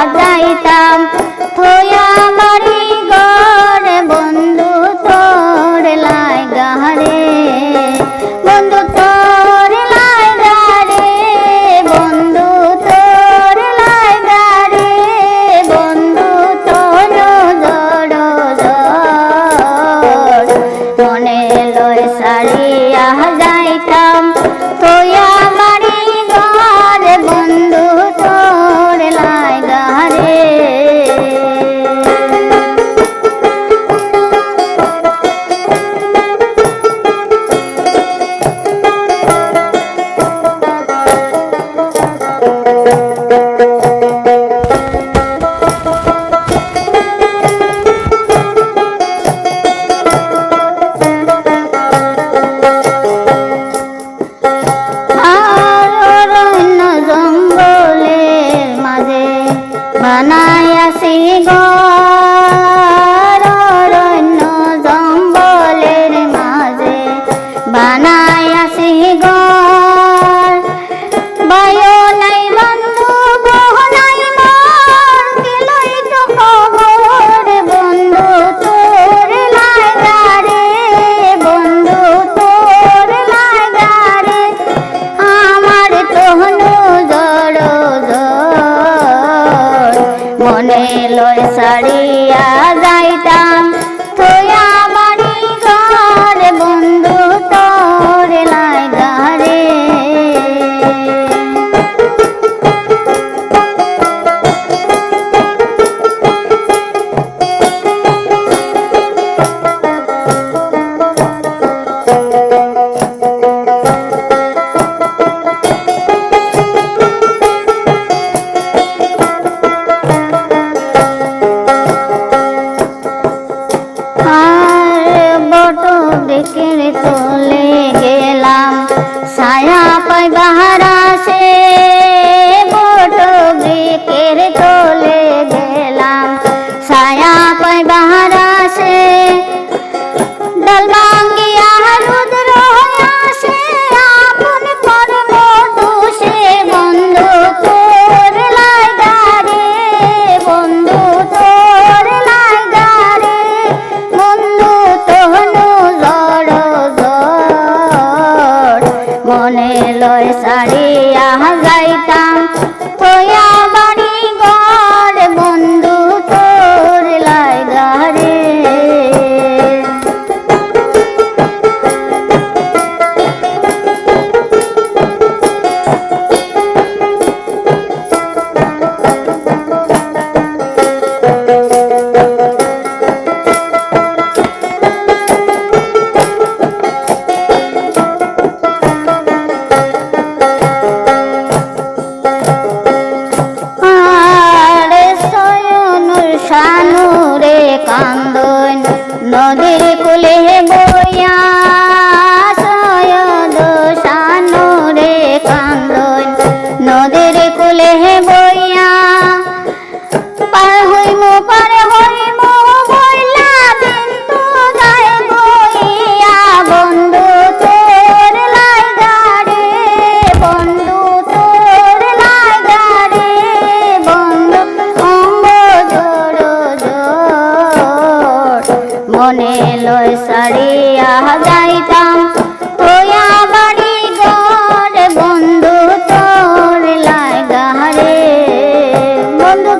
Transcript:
সাজাইতাম মনে লয় সারিয়া যাইতা সাইকেলে চলে গেলাম ছায়া পাই বাহারা লয় সারিয়া যাইতাম কয়া লয় সারিয়া যাইতাম। তোয়া বাড়ি ঘর বন্ধু তোর লাগারে বন্ধু